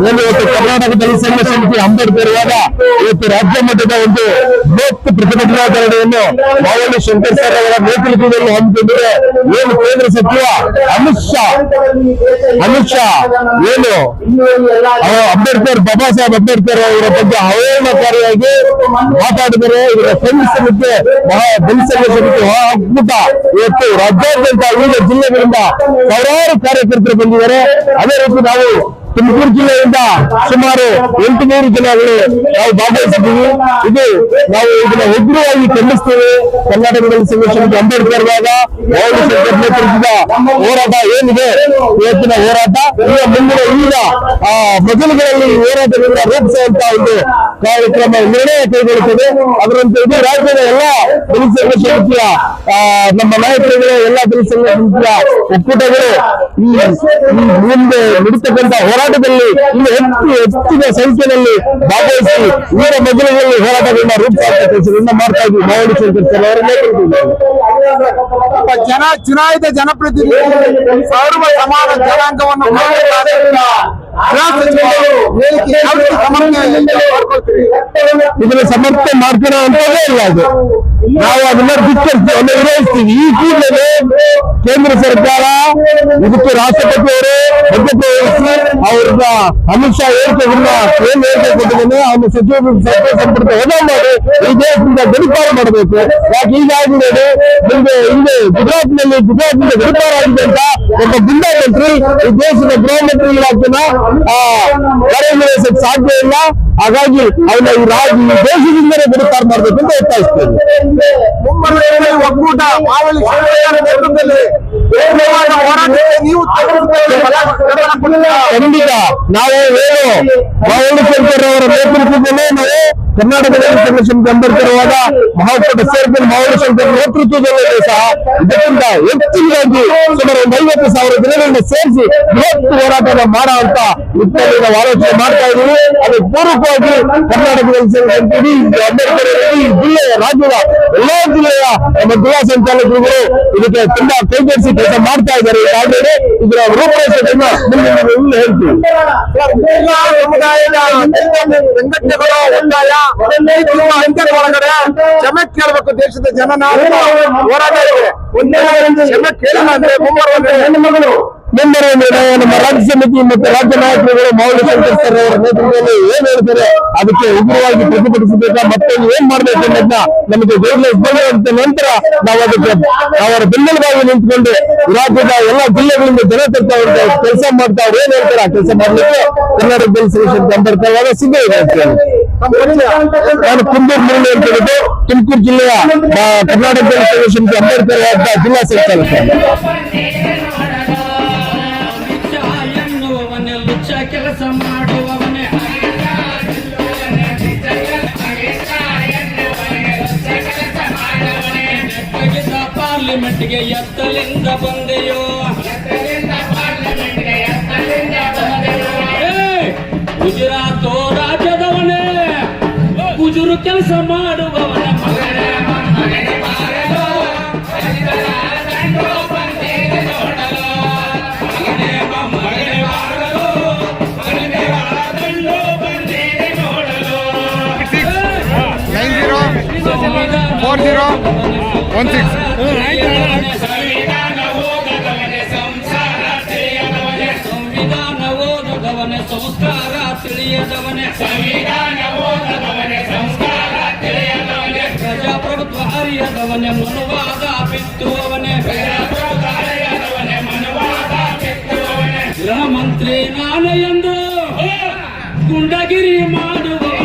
ಏನು ಇವತ್ತು ಕರ್ನಾಟಕ ದಲಿತ ಸಂಘ ಸಮಿತಿ ಅಂಬೇಡ್ಕರ್ ವಾದ ಇವತ್ತು ರಾಜ್ಯ ಮಟ್ಟದ ಒಂದು ಬೃಹತ್ ಪ್ರತಿಭಟನಾ ಧರಣಿಯನ್ನು ಮಾವಳ್ಳಿ ಶಂಕರ್ ಸರ್ ಅವರ ನೇತೃತ್ವದಲ್ಲಿ ಹಮ್ಮಿಕೊಂಡಿದೆ ಏನು ಕೇಂದ್ರ ಸಚಿವ ಅಮಿತ್ ಶಾ ಅಮಿತ್ ಶಾ ಏನು ಅವ- ಅಂಬೇಡ್ಕರ್ ಬಾಬಾ ಸಾಹೇಬ್ ಅಂಬೇಡ್ಕರ್ ಅವರ ಬಗ್ಗೆ ಅವಹೇಳನಕಾರಿಯಾಗಿ ಮಾತಾಡಿದರೆ ಇದರ ಖಂಡಿಸಲಿಕ್ಕೆ ಮಹಾ ದಲಿತ ಸಂಘ ಸಮಿತಿ ಮಹಾ ಅದ್ಭುತ ಇವತ್ತು ರಾಜ್ಯಾದ್ಯಂತ ವಿವಿಧ ಜಿಲ್ಲೆಗಳಿಂದ ಸಾವಿರಾರು ಕಾರ್ಯಕರ್ತರು ಬಂದಿದ್ದಾರೆ ಅದೇ ರೀತಿ ನಾವು ತುಮಕೂರು ಜಿಲ್ಲೆಯಿಂದ ಸುಮಾರು ಎಂಟು ನೂರು ಜನಗಳು ನಾವು ಭಾಗವಹಿಸಿದ್ದೀವಿ. ಇದು ನಾವು ಇದನ್ನ ಉಗ್ರವಾಗಿ ಖಂಡಿಸ್ತೇವೆ. ಕರ್ನಾಟಕದಲ್ಲಿ ಸಂಘರ್ಷಕ್ಕೆ ಅಂಬೇಡ್ಕರ್ ನೇತೃತ್ವದ ಹೋರಾಟ ಏನಿದೆ? ಇವತ್ತಿನ ಹೋರಾಟ. ಈಗ ಮುಂದಿನ ಈಗ ಆ ಮೊದಲುಗಳಲ್ಲಿ ಹೋರಾಟದಿಂದ ರೂಪಿಸುವಂತ ಒಂದು ಕಾರ್ಯಕ್ರಮ ನಿರ್ಣಯ ಕೈಗೊಳ್ಳುತ್ತದೆ. ಅದರಂತೆ ಇದು ರಾಜ್ಯದ ಎಲ್ಲಾ ದಲಿತ ಸಂಘ ಸಮಿತಿಯ ನಮ್ಮ ನಾಯಕರುಗಳು, ಎಲ್ಲ ದಲಿತ ಸಂಘ ಒಕ್ಕೂಟಗಳು ಈ ಮುಂದೆ ನಡೀತಕ್ಕಂತ ಹೋರಾಟದಲ್ಲಿ ಇನ್ನು ಹೆಚ್ಚು ಹೆಚ್ಚಿನ ಸಂಖ್ಯೆಯಲ್ಲಿ ಭಾಗವಹಿಸಿ ಇವರ ಮೊದಲುಗಳಲ್ಲಿ ಹೋರಾಟಗಳನ್ನ ಕೆಲಸಗಳನ್ನ ಮಾಡ್ತಾ ಇದ್ವಿ ಮಾವಡಿ ಶಂಕರ್ ಜನ, ಚುನಾಯಿತ ಜನಪ್ರತಿನಿಧಿ ಸರ್ವ ಸಮಾನ ಜನಾಂಗವನ್ನು ಇದನ್ನ ಸಮರ್ಥನೆ ಮಾಡ್ತೀರಾ ಅಂತದೇ ಇಲ್ಲ ಅದು. ನಾವು ಅದನ್ನ ಧಿಕ್ಕರಿಸ್ತೀವಿ ಅದನ್ನ ವಿರೋಧಿಸ್ತೀವಿ. ಈ ಕೂಡಲೇ ಕೇಂದ್ರ ಸರ್ಕಾರ, ಇದಕ್ಕೆ ರಾಷ್ಟ್ರಪತಿ ಅವರು ಬದ್ಧತೆ ವಹಿಸಿ ಅವ್ರನ್ನ ಅಮಿತ್ ಶಾ ಹೇಳಿಕೆಗಳನ್ನ ಏನ್ ಹೇಳಿಕೆ ಅವನ ಸಚಿವ ಸಚಿವ ಸಂಪುಟದ ವಜಾ ಮಾಡಿ ಈ ದೇಶದಿಂದ ಗಡಿಪಾರು ಮಾಡಬೇಕು. ಯಾಕೆ ಈಗಾಗಿದೆ ಮುಂದೆ ಹಿಂದೆ ಗುಜರಾತ್ನಲ್ಲಿ ಗುಜರಾತ್ನಿಂದ ಗಡಿಪಾರು ಆಗಿದೆ ಅಂತ ಒಬ್ಬ ಗುಂಡಾ ಮಂತ್ರಿ ಈ ದೇಶದ ಗೃಹ ಮಂತ್ರಿ ಇಲಾಖೆನ ಕಾರ್ಯನಿರ್ವಹಿಸಕ್ಕೆ ಸಾಧ್ಯ ಇಲ್ಲ ಹಾಗಾಗಿ ಅವನ ಈ ರಾಜ್ಯ ಈ ದೇಶದಿಂದಲೇ ಗಡಿಪಾರು ಮಾಡಬೇಕು ಅಂತ ಒತ್ತಾಯಿಸ್ತೇವೆ ಮುಂಬರುವ ಒಕ್ಕೂಟ ಮಾವಳಿ ಶಂಕರಯ್ಯನ ನೇತೃತ್ವದಲ್ಲಿ ತೀವ್ರವಾದ ಹೋರಾಟಕ್ಕೆ ನೀವು ಖಂಡಿತ ನಾವು ಏನು ಮಾವಳ್ಳಿ ಶಂಕರ್ ಅವರ ನೇತೃತ್ವದಲ್ಲೇ ನಾವು ಕರ್ನಾಟಕ ದಲಿತ ಸಂಘ ಸಮಿತಿ ಅಂಬೇಡ್ಕರ್ ವಾದ ಮಹಾಪಟ ಸೇರ್ಪಡೆ ಮಾವಳ್ಳಿ ಶಂಕರ್ ಸಹ ಇದಕ್ಕಿಂತ ಹೆಚ್ಚಿನದಾಗಿ ಸುಮಾರು ಒಂದು ಐವತ್ತು ಸಾವಿರ ದಿನಗಳನ್ನು ಸೇರಿಸಿ ಬೃಹತ್ ಹೋರಾಟನ ಮಾಡೋ ಅಂತ ನಾವು ಆಲೋಚನೆ ಮಾಡ್ತಾ ಇದ್ದೀವಿ. ಅದು ಪೂರ್ವಕವಾಗಿ ಕರ್ನಾಟಕ ದಲಿತ ಸಂಘ ಸಮಿತಿ ಇಡೀ ಅಂಬೇಡ್ಕರ್ ಇಡೀ ಜಿಲ್ಲೆಯ, ರಾಜ್ಯದ ಎಲ್ಲಾ ಜಿಲ್ಲೆಯ ನಮ್ಮ ಗೃಹ ಸಂಚಾಲಕರುಗಳು ಇದಕ್ಕೆ ತುಂಬಾ ಕೈಗೂಡಿಸಿ ಕೆಲಸ ಮಾಡ್ತಾ ಇದ್ದಾರೆ. ಈಗಾಗಲೇ ಇದರ ರೂಪರೇಷೆಗಳನ್ನ ಮುಂದೆ ಹೇಳ್ತೀವಿ. ಸಮುದಾಯದ ಅಂತರ ಒಳಗಡೆ ಕ್ಷಮೆ ಕೇಳಬೇಕು ದೇಶದ ಜನ ಹೋರಾಟ ಇದೆ. ಒಂದೇ ಕ್ಷಮೆ ಕೇಳಿಲ್ಲ ಅಂದ್ರೆ ಮುಂಬರುವ ಮುಂಬರುವ ನಿರ್ಣಯ ನಮ್ಮ ರಾಜ್ಯ ಸಮಿತಿ ಮತ್ತು ರಾಜ್ಯ ನಾಯಕರುಗಳು ಮೌಲ್ಯ ಶಂಕರ್ ಸರ್ ಅವರ ನೇತೃತ್ವದಲ್ಲಿ ಏನ್ ಹೇಳ್ತಾರೆ? ಅದಕ್ಕೆ ಉಗ್ರವಾಗಿ ಪ್ರತಿಭಟಿಸಬೇಕಾ? ಮತ್ತೆ ಏನ್ ಮಾಡ್ಬೇಕು ಅನ್ನೋದನ್ನ ನಮಗೆ ಗೈಡ್ಲೈನ್ಸ್ ಬಂದ ನಂತರ ನಾವು ಅದಕ್ಕೆ ಅವರ ಬೆನ್ನೆಲುಬಾಗಿ ನಿಂತ್ಕೊಂಡು ರಾಜ್ಯದ ಎಲ್ಲಾ ಜಿಲ್ಲೆಗಳಿಂದ ಜನ ತರ್ತಾ ಕೆಲಸ ಮಾಡ್ತಾ ಅವ್ರು ಏನ್ ಹೇಳ್ತಾರೆ? ಆ ಕೆಲಸ ಮಾಡ್ಲಿಕ್ಕೆ ಕರ್ನಾಟಕ ಬಿಲ್ ಸೊಲ್ಯೂಷನ್ ಅಂಬೇಡ್ಕರ್ ಸಿದ್ಧ ಇದೆ ನಾನು ಕುಂದೂರು ಮುರಳಿ ಅಂತ ಹೇಳಿದ್ದು ತುಮಕೂರು ಜಿಲ್ಲೆಯ ಕರ್ನಾಟಕ ಸಂಘ ಸಮಿತಿ ಅಂಬೇಡ್ಕರ್ ಜಿಲ್ಲಾ ಸಂಚಾಲಕ ಕೆಲಸ ಎತ್ತಲಿಂದ ಬಂದೆಯೋ ಗುಜರಾತ್ ಸಿಕ್ಸ್ ಸಂವಿಧಾನ ಓದದವನೇ ಸಂಸಾರ ತಿಳಿಯದವನೇ ಸಂವಿಧಾನ ಓದದವನೇ ಸಂಸ್ಕಾರ ತಿಳಿಯದವನೇ ಸಂವಿಧಾನ ಓದದವನೇ ಸಂಸ್ಕಾರ ತಿಳಿಯದವನೇ ಅರಿಯದವನೇ ಮನುವಾದ ಬಿತ್ತುವವನೇ ಗೃಹ ಮಂತ್ರಿ ನಾನು ಎಂದು ಗುಂಡಗಿರಿ ಮಾಡುವವನೇ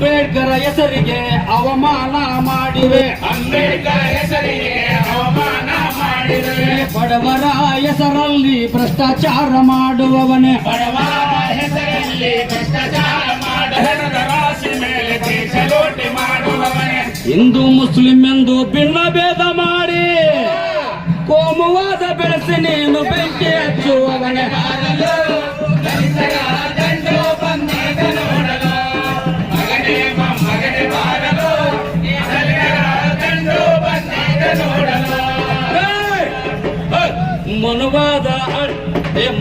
ಅಂಬೇಡ್ಕರ್ ಹೆಸರಿಗೆ ಅವಮಾನ ಮಾಡಿವೆ. ಅಂಬೇಡ್ಕರ್ ಹೆಸರಿಗೆ ಅವಮಾನ ಮಾಡಿವೆ. ಬಡವರ ಹೆಸರಲ್ಲಿ ಭ್ರಷ್ಟಾಚಾರ ಮಾಡುವವನೇ. ಬಡವರ ಹೆಸರಲ್ಲಿ ಭ್ರಷ್ಟಾಚಾರ ರಾಶಿ ಮೇಲೆ ದೇಶ ಲೋಟಿ ಮಾಡುವವನೇ. ಹಿಂದೂ ಮುಸ್ಲಿಂ ಎಂದು ಭಿನ್ನ ಭೇದ ಮಾಡಿ. ಕೋಮುವಾದ ಬೆಳೆಸಿ ನೀನು ಬೆಂಕಿ ಹಚ್ಚುವವನೇ. ಮನುವಾದ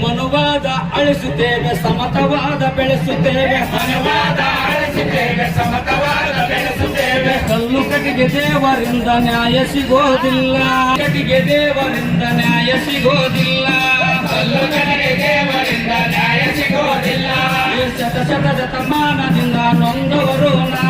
ಮನುವಾದ ಅಳಿಸುತ್ತೇವೆ ಸಮತವಾದ ಬೆಳೆಸುತ್ತೇವೆ. ಮನುವಾದ ಅಳಿಸುತ್ತೇವೆ ಸಮತವಾದ ಬೆಳೆಸುತ್ತೇವೆ. ಕಲ್ಲು ಕಟ್ಟಿಗೆ ದೇವರಿಂದ ನ್ಯಾಯ ಸಿಗೋದಿಲ್ಲ. ಕಟ್ಟಿಗೆ ದೇವರಿಂದ ನ್ಯಾಯ ಸಿಗೋದಿಲ್ಲ. ಕಲ್ಲು ಕಟ್ಟಿಗೆ ದೇವರಿಂದ ನ್ಯಾಯ ಸಿಗೋದಿಲ್ಲ. ಶತ ಶತ ಶತಮಾನದಿಂದ ನೊಂದವರು ನಾವು